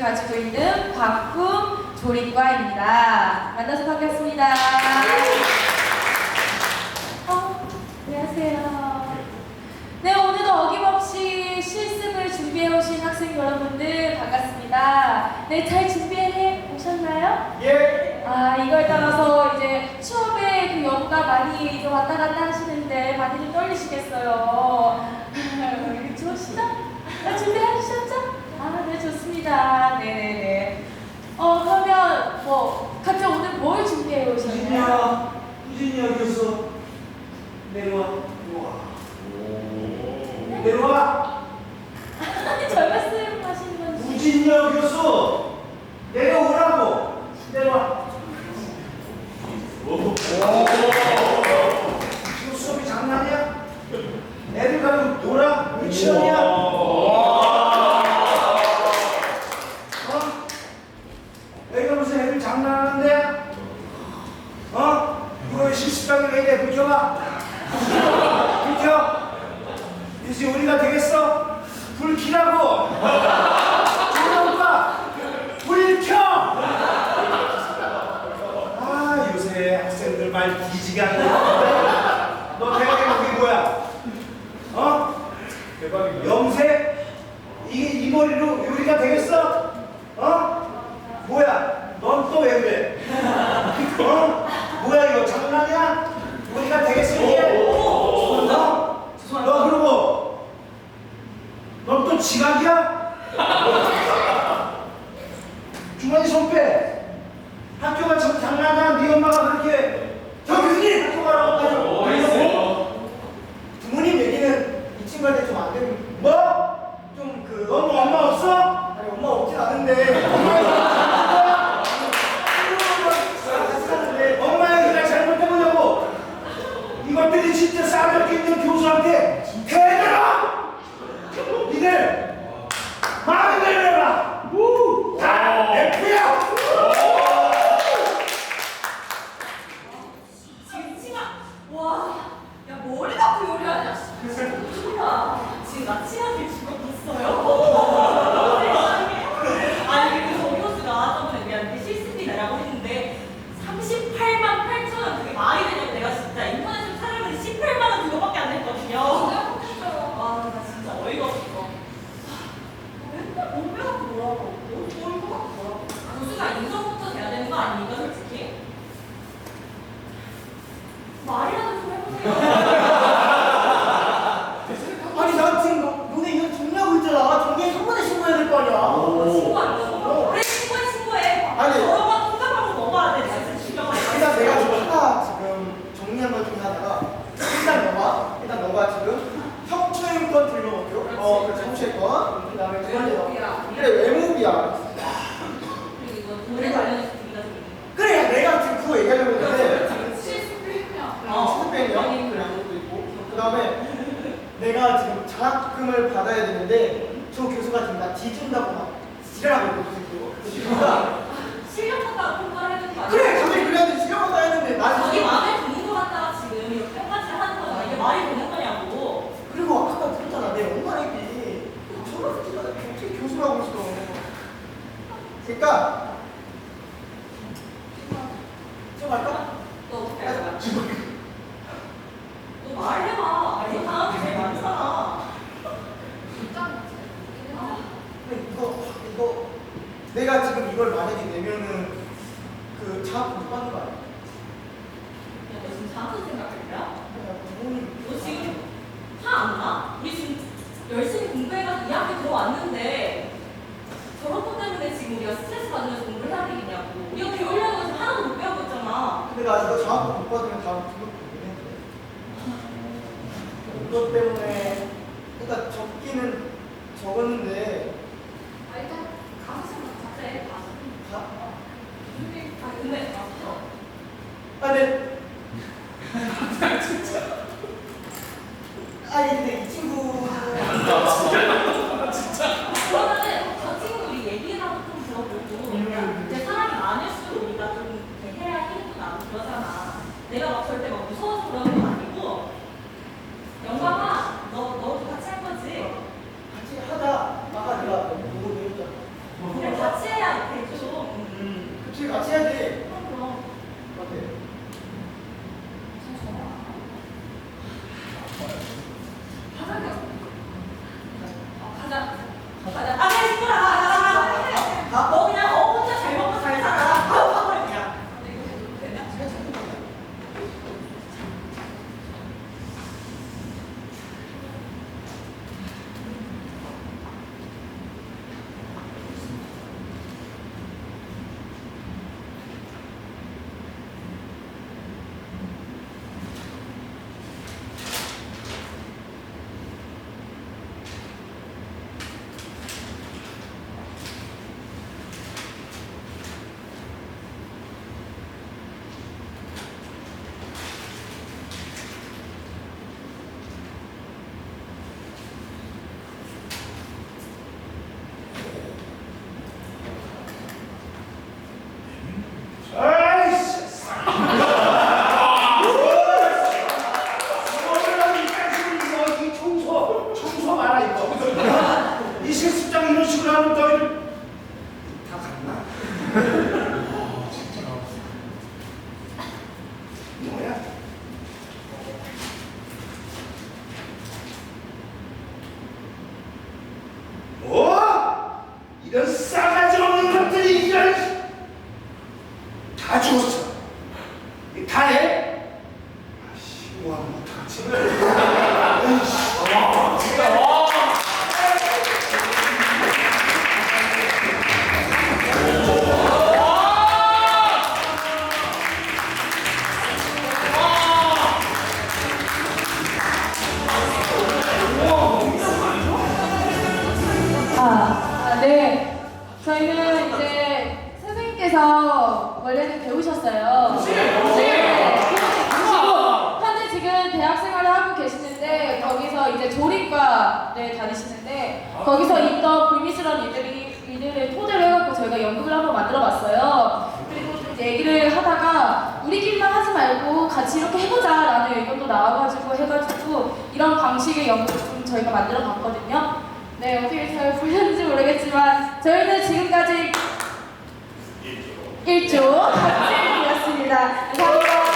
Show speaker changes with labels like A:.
A: 가지고 있는 박구 조리과입니다. 만나서 반갑습니다. 어, 안녕하세요. 네, 오늘도 어김없이 실습을 준비해 오신 학생 여러분들 반갑습니다. 네, 잘 준비해 오셨나요?
B: 예.
A: 아, 이걸 따라서 이제 추억의 그 연가 많이 이제 왔다 갔다 하시는데 많이 좀 떨리시겠어요. 좋으시죠? 아, 준비하셨죠? 아, 네, 좋습니다. 네네네. 어, 그러면 뭐, 각자 오늘 뭘 준비해 오셨나요?
B: 우진이야, 우진이야 교수 내려와. 내려와.
A: 저 말씀 하시는 건지.
B: 우진이야 교수 내려오라고. 내려와. 지금 수업이 장난이야? 애들 가면 놀아? 유치원이야? 어? 애가 무슨 애들 장난하는데? 어? 이거 실습장에 왜 이래? 비켜봐. 비켜. 이제 우리가 되겠어? 불 켜라고. 조명과 불 켜. 아 요새 학생들 말 기지가 안 나. 너 대학에 거기 뭐야? 어? 대박이야. 염색? 이게 이 머리로 요리가 되겠어? 어? 뭐야? 넌 또 왜 그래? 어? 장난이야? 우리가 되겠어 이게? 어? 너 그러고 넌 또 지각이야? 주머니 손 빼. 학교가 참 장난이야. 네 엄마가 그렇게 저 교수님 학교 가라고 하죠.
C: 부모님 얘기는 이 친구한테 좀 안 되는
B: 뭐?
C: 좀그
B: 너 뭐 엄마 없어?
C: 아니 엄마 없진 않은데 엄마 같이 사는데
B: 엄마의 그냥 잘못해보냐고 이것들이 진짜 싸가지 있는 교수한테 대들어 니들 마음에 내려라 다 F야
D: 지금 치마 와, 야 머리 갖고 요리하냐? 진짜 지금 나 치마길 죽어봤어요. 세상에. 아니 그리고 정 교수가 저번에 우리한테 실습이다라고 했는데 38만 8천 원 그게 말이 되냐고 내가 진짜 인터넷으로 찾아봤는데 18만 원 그거밖에 안 됐거든요. 와, 나 진짜 어이가 없어. 맨날 몸매 갖고 뭐라고? 너무 좋은 거 갖고 뭐라고? 교수가 인정부터 돼야 되는 거 아닙니까 솔직히? 말이라도 좀 해보세요.
C: 아니 나 지금 너, 너네 이거 정리하고 있잖아 정리해 한 번에 신고해야 될 거 아니야
D: 신고한다고? 그래 신고해 신고해.
C: 아니.
D: 저런 거 통장하고 넘어야 돼. 진짜 죽여버려.
C: 일단 내가 지금 하나 지금 정리한 것 중에 하나가 일단 너가 일단 너가 지금 형초행권 들러먹죠 어 그렇지 형초행권 그 다음에 두 번째 너 그래 외모비야
D: 그리고 이거 돈에 관련해서 준비가 좀
C: 그래 내가 지금 그거 얘기하려고 했는데
D: 어.
C: 스팸이요? 그래 그것도 있고 그 다음에 내가 지금 장학금을 받아야 되는데 저 교수가 지금 나 뒤준다고 막 지랄하고 있고 그그 친구가.
D: 실력 갖다가 평가를 해주는 거 아니야?
C: 그래 감히 그래야지 지랄하다 했는데 나
D: 자기
C: 지금
D: 마음에 드는 거 같다가 지금. 이렇게 평가를 하는 거잖아. 이게 말이 되는 거냐고.
C: 그리고 아까 들었잖아. 내 엄마 얘기 저런 새끼가 어떻게 교수라고 있어. 그러니까 좀 할까?
D: 너 어떻게 할 거야? 너 말해봐. 너 당한 게 제일 많잖아.
C: 근데 이거 이거 내가 지금 이걸 만약에 내면은 그 장학금 못 받는 거 아니야?
D: 야, 너 지금 장학금 생각할 거야? 너 지금 화 안 나? 우리 지금 열심히 공부해가지고 이 학교 들어왔는데
A: 好吧 E se esse 이제 조립과를 다니시는데 거기서 있던 불미스러운 일들이 일들을 토대로 해갖고 저희가 연극을 한번 만들어봤어요. 그리고 좀 얘기를 하다가 우리끼리만 하지 말고 같이 이렇게 해보자라는 의견도 나와가지고 해가지고 이런 방식의 연극을 좀 저희가 만들어봤거든요. 네, 어떻게 잘 보셨는지 모르겠지만 저희는 지금까지 1조 학생이었습니다. 감사합니다.